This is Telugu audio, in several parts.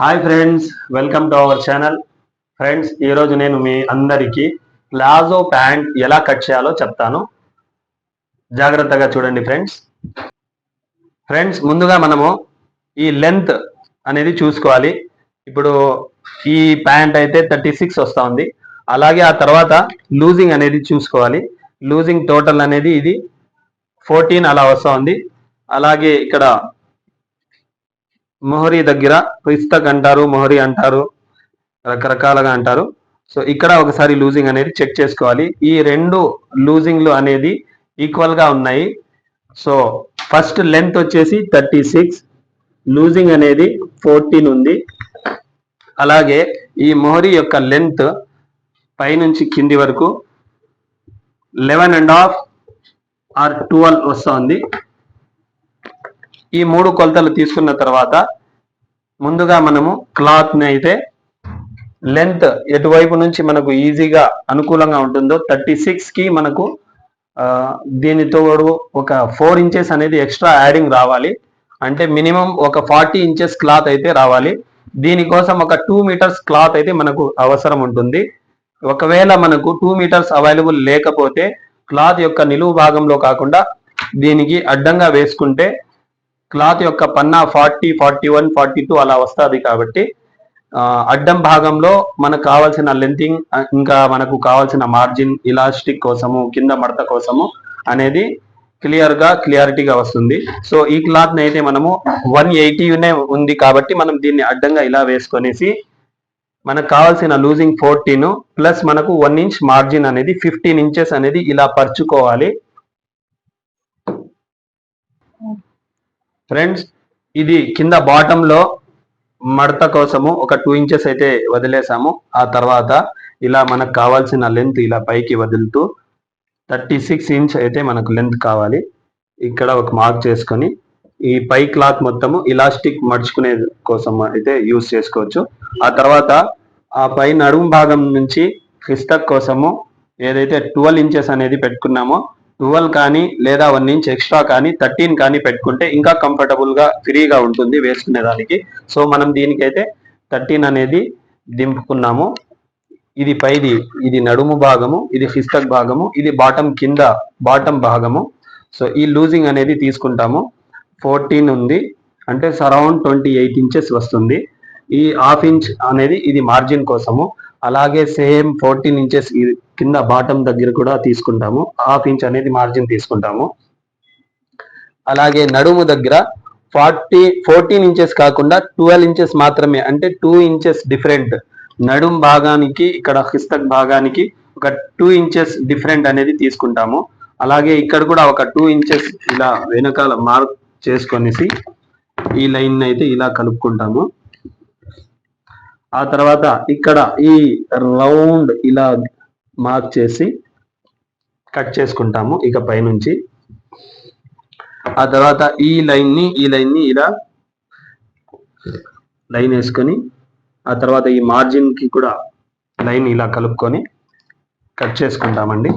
Hi friends welcome to our channel friends ఈరోజు నేను మీ అందరికీ ప్లాజో ప్యాంట్ ఎలా కట్ చేయాలో చెప్తాను. జాగ్రత్తగా చూడండి ఫ్రెండ్స్ ఫ్రెండ్స్ ముందుగా మనము ఈ లెంత్ అనేది చూసుకోవాలి. ఇప్పుడు ఈ ప్యాంట్ అయితే థర్టీ సిక్స్ వస్తూ ఉంది. అలాగే ఆ తర్వాత లూజింగ్ అనేది చూసుకోవాలి. లూజింగ్ టోటల్ అనేది ఇది ఫోర్టీన్ అలా వస్తూ ఉంది. అలాగే ఇక్కడ మొహరి దగ్గర పుస్తక్ అంటారు మొహరి అంటారు రకరకాలుగా అంటారు. సో ఇక్కడ ఒకసారి లూజింగ్ అనేది చెక్ చేసుకోవాలి. ఈ రెండు లూజింగ్లు అనేది ఈక్వల్గా ఉన్నాయి. సో ఫస్ట్ లెంత్ వచ్చేసి థర్టీ సిక్స్ లూజింగ్ అనేది ఫోర్టీన్ ఉంది. అలాగే ఈ మొహరి యొక్క లెంత్ పైనుంచి కింది వరకు eleven and half or twelve వస్తుంది. ఈ మూడు కొలతలు తీసుకున్న తర్వాత ముందుగా మనము క్లాత్ని అయితే లెంత్ ఎటువైపు నుంచి మనకు ఈజీగా అనుకూలంగా ఉంటుందో థర్టీ సిక్స్కి మనకు దీనితో ఒక ఫోర్ ఇంచెస్ అనేది ఎక్స్ట్రా యాడింగ్ రావాలి. అంటే మినిమం ఒక ఫార్టీ ఇంచెస్ క్లాత్ అయితే రావాలి. దీనికోసం ఒక టూ మీటర్స్ క్లాత్ అయితే మనకు అవసరం ఉంటుంది. ఒకవేళ మనకు టూ మీటర్స్ అవైలబుల్ లేకపోతే క్లాత్ యొక్క నిలువు భాగంలో కాకుండా దీనికి అడ్డంగా వేసుకుంటే క్లాత్ యొక్క పన్నా forty forty one forty two అలా వస్తుంది కాబట్టి అడ్డం భాగంలో మనకు కావాల్సిన లెంతింగ్ ఇంకా మనకు కావాల్సిన మార్జిన్ ఇలాస్టిక్ కోసము కింద మడత కోసము అనేది క్లియర్గా క్లియారిటీగా వస్తుంది. సో ఈ క్లాత్ని అయితే మనము వన్ ఎయిటీనే ఉంది కాబట్టి మనం దీన్ని అడ్డంగా ఇలా వేసుకొనేసి మనకు కావాల్సిన లూజింగ్ ఫోర్టీన్ ప్లస్ మనకు వన్ ఇంచ్ మార్జిన్ అనేది ఫిఫ్టీన్ ఇంచెస్ అనేది ఇలా పరుచుకోవాలి. ఫ్రెండ్స్ ఇది కింద బాటమ్లో మడత కోసము ఒక టూ ఇంచెస్ అయితే వదిలేసాము. ఆ తర్వాత ఇలా మనకు కావాల్సిన లెంత్ ఇలా పైకి వదులుతూ థర్టీ సిక్స్ ఇంచ్ అయితే మనకు లెంత్ కావాలి. ఇక్కడ ఒక మార్క్ చేసుకొని ఈ పై క్లాత్ మొత్తము ఇలాస్టిక్ మడుచుకునే కోసం అయితే యూస్ చేసుకోవచ్చు. ఆ తర్వాత ఆ పై నడుము భాగం నుంచి క్రిస్తక్ కోసము ఏదైతే ట్వెల్వ్ ఇంచెస్ అనేది పెట్టుకున్నామో ట్వెల్వ్ కానీ లేదా వన్ ఇంచ్ ఎక్స్ట్రా కానీ థర్టీన్ కానీ పెట్టుకుంటే ఇంకా కంఫర్టబుల్గా ఫ్రీగా ఉంటుంది వేసుకునే దానికి. సో మనం దీనికైతే థర్టీన్ అనేది దింపుకున్నాము. ఇది పైది ఇది నడుము భాగము ఇది ఫిస్తక్ భాగము ఇది బాటమ్ కింద బాటమ్ భాగము. సో ఈ లూజింగ్ అనేది తీసుకుంటాము. ఫోర్టీన్ ఉంది అంటే సరౌండ్ ట్వంటీ ఎయిట్ ఇంచెస్ వస్తుంది. ఈ హాఫ్ ఇంచ్ అనేది ఇది మార్జిన్ కోసము. అలాగే సేమ్ ఫోర్టీన్ ఇంచెస్ కింద బాటమ్ దగ్గర కూడా తీసుకుంటాము. హాఫ్ ఇంచ్ అనేది మార్జిన్ తీసుకుంటాము. అలాగే నడుము దగ్గర ఫార్టీ ఫోర్టీన్ ఇంచెస్ కాకుండా ట్వెల్వ్ ఇంచెస్ మాత్రమే అంటే టూ ఇంచెస్ డిఫరెంట్. నడుం భాగానికి ఇక్కడ హిస్తక్ భాగానికి ఒక టూ ఇంచెస్ డిఫరెంట్ అనేది తీసుకుంటాము. అలాగే ఇక్కడ కూడా ఒక టూ ఇంచెస్ ఇలా వెనకాల మార్క్ చేసుకొనేసి ఈ లైన్ అయితే ఇలా కలుపుకుంటాము. ఆ తర్వాత ఇక్కడ ఈ రౌండ్ ఇలా మార్క్ చేసి కట్ చేసుకుంటాము ఇక పైనుంచి. ఆ తర్వాత ఈ లైన్ని ఈ లైన్ని ఇలా లైన్ వేసుకొని ఆ తర్వాత ఈ మార్జిన్కి కూడా లైన్ ఇలా కలుపుకొని కట్ చేసుకుంటామండి.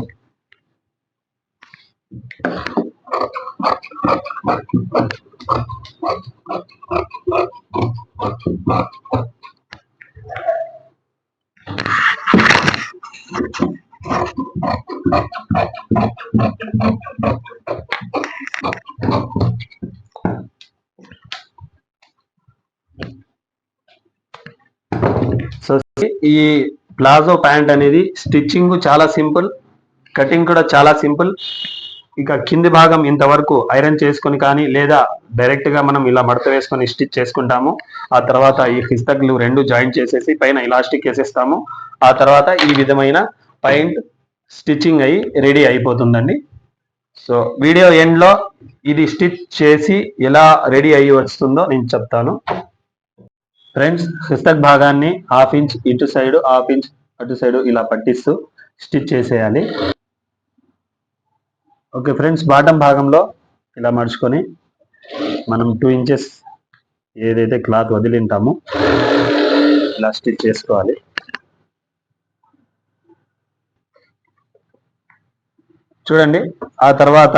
సో ఈ ప్లాజో ప్యాంట్ అనేది స్టిచ్చింగ్ చాలా సింపుల్ కటింగ్ కూడా చాలా సింపుల్. ఇక కింది భాగం ఇంతవరకు ఐరన్ చేసుకొని కానీ లేదా డైరెక్ట్గా మనం ఇలా మడత వేసుకొని స్టిచ్ చేసుకుంటాము. ఆ తర్వాత ఈ ఫిస్తగ్లు రెండు జాయింట్ చేసేసి పైన ఇలాస్టిక్ వేసేస్తాము. ఆ తర్వాత ఈ విధమైన పైంట్ స్టిచ్చింగ్ అయ్యి రెడీ అయిపోతుందండి. సో వీడియో ఎండ్లో ఇది స్టిచ్ చేసి ఎలా రెడీ అయ్యి వస్తుందో నేను చెప్తాను. ఫ్రెండ్స్ పుస్తక్ భాగాన్ని హాఫ్ ఇంచ్ ఇటు సైడ్ హాఫ్ ఇంచ్ అటు సైడ్ ఇలా పట్టిస్తూ స్టిచ్ చేసేయాలి. ఓకే ఫ్రెండ్స్ బాటం భాగంలో ఇలా మడుచుకొని మనం టూ ఇంచెస్ ఏదైతే క్లాత్ వదిలింటామో ఇలా స్టిచ్ చేసుకోవాలి. చూడండి. ఆ తర్వాత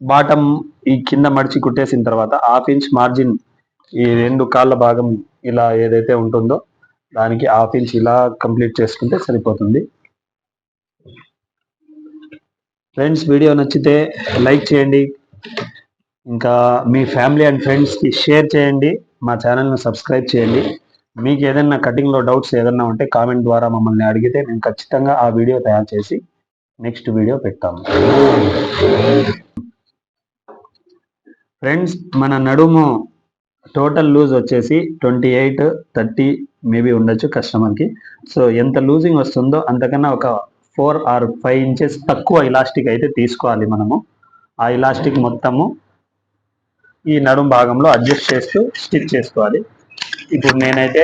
బాటమ్ ఈ కింద మడిచి కుట్టేసిన తర్వాత హాఫ్ ఇంచ్ మార్జిన్ ఈ రెండు కాళ్ళ భాగం ఇలా ఏదైతే ఉంటుందో దానికి హాఫ్ ఇంచ్ ఇలా కంప్లీట్ చేసుకుంటే సరిపోతుంది. ఫ్రెండ్స్ వీడియో నచ్చితే లైక్ చేయండి. ఇంకా మీ ఫ్యామిలీ అండ్ ఫ్రెండ్స్కి షేర్ చేయండి. మా ఛానల్ని సబ్స్క్రైబ్ చేయండి. మీకు ఏదైనా కటింగ్లో డౌట్స్ ఏదైనా ఉంటే కామెంట్ ద్వారా మమ్మల్ని అడిగితే నేను ఖచ్చితంగా ఆ వీడియో తయారు చేసి నెక్స్ట్ వీడియో పెడతాము. ఫ్రెండ్స్ మన నడుము టోటల్ లూజ్ వచ్చేసి ట్వంటీ ఎయిట్ థర్టీ మేబీ ఉండొచ్చు కస్టమర్కి. సో ఎంత లూజింగ్ వస్తుందో అంతకన్నా ఒక ఫోర్ ఆర్ ఫైవ్ ఇంచెస్ తక్కువ ఇలాస్టిక్ అయితే తీసుకోవాలి మనము. ఆ ఇలాస్టిక్ మొత్తము ఈ నడుము భాగంలో అడ్జస్ట్ చేస్తూ స్టిచ్ చేసుకోవాలి. ఇప్పుడు నేనైతే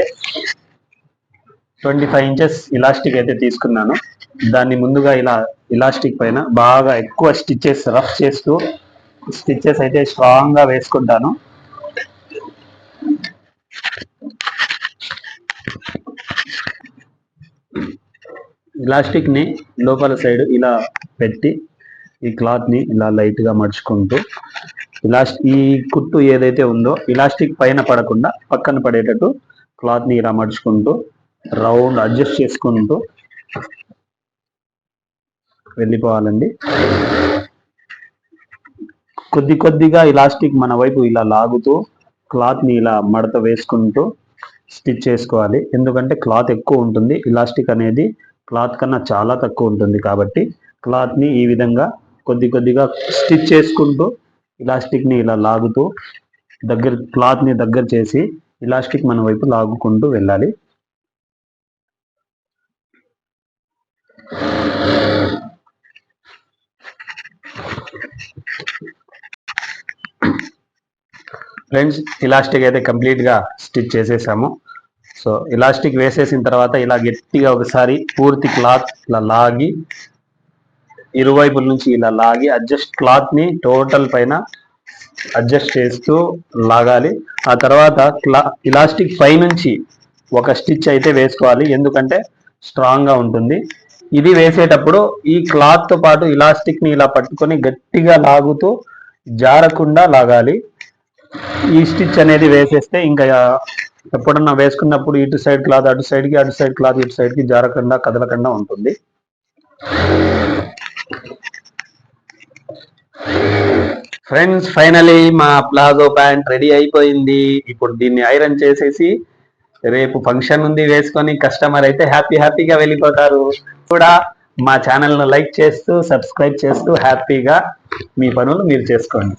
ట్వంటీ ఫైవ్ ఇంచెస్ ఇలాస్టిక్ అయితే తీసుకున్నాను. దాన్ని ముందుగా ఇలా ఇలాస్టిక్ పైన బాగా ఎక్కువ స్టిచ్చెస్ రఫ్ చేస్తూ స్టిచ్చెస్ అయితే స్ట్రాంగ్గా వేసుకుంటాను. ఇలాస్టిక్ని లోపల సైడ్ ఇలా పెట్టి ఈ క్లాత్ని ఇలా లైట్గా మడుచుకుంటూ ఇలాస్ట్ ఈ కుట్టు ఏదైతే ఉందో ఇలాస్టిక్ పైన పడకుండా పక్కన పడేటట్టు క్లాత్ని ఇలా మడుచుకుంటూ రౌండ్ అడ్జస్ట్ చేసుకుంటూ వెళ్ళిపోవాలండి. కొద్ది కొద్దిగా ఇలాస్టిక్ మన వైపు ఇలా లాగుతూ క్లాత్ని ఇలా మడత వేసుకుంటూ స్టిచ్ చేసుకోవాలి. ఎందుకంటే క్లాత్ ఎక్కువ ఉంటుంది. ఇలాస్టిక్ అనేది క్లాత్ కన్నా చాలా తక్కువ ఉంటుంది కాబట్టి క్లాత్ని ఈ విధంగా కొద్ది కొద్దిగా స్టిచ్ చేసుకుంటూ ఇలాస్టిక్ని ఇలా లాగుతూ దగ్గర క్లాత్ని దగ్గర చేసి ఇలాస్టిక్ మన వైపు లాగుకుంటూ వెళ్ళాలి. ఫ్రెండ్స్ ఇలాస్టిక్ అయితే కంప్లీట్గా స్టిచ్ చేసేసాము. సో ఇలాస్టిక్ వేసేసిన తర్వాత ఇలా గట్టిగా ఒకసారి పూర్తి క్లాత్ ఇలా లాగి ఇరువైపుల నుంచి ఇలా లాగి అడ్జస్ట్ క్లాత్ని టోటల్ పైన అడ్జస్ట్ చేస్తూ లాగాలి. ఆ తర్వాత క్లా ఇలాస్టిక్ పై నుంచి ఒక స్టిచ్ అయితే వేసుకోవాలి. ఎందుకంటే స్ట్రాంగ్గా ఉంటుంది. ఇది వేసేటప్పుడు ఈ క్లాత్తో పాటు ఇలాస్టిక్ని ఇలా పట్టుకొని గట్టిగా లాగుతూ జారకుండా లాగాలి. ఈ స్టిచ్ అనేది వేసేస్తే ఇంకా ఎప్పుడన్నా వేసుకున్నప్పుడు ఇటు సైడ్ క్లాత్ అటు సైడ్కి అటు సైడ్ క్లాత్ ఇటు సైడ్కి జారకుండా కదలకుండా ఉంటుంది. ఫ్రెండ్స్ ఫైనలీ మా ప్లాజో ప్యాంట్ రెడీ అయిపోయింది. ఇప్పుడు దీన్ని ఐరన్ చేసేసి రేపు ఫంక్షన్ ఉంది వేసుకొని కస్టమర్ అయితే హ్యాపీ హ్యాపీగా వెళ్ళిపోతారు. కూడా మా ఛానల్ను లైక్ చేస్తూ సబ్స్క్రైబ్ చేస్తూ హ్యాపీగా మీ పనులు మీరు చేసుకోండి.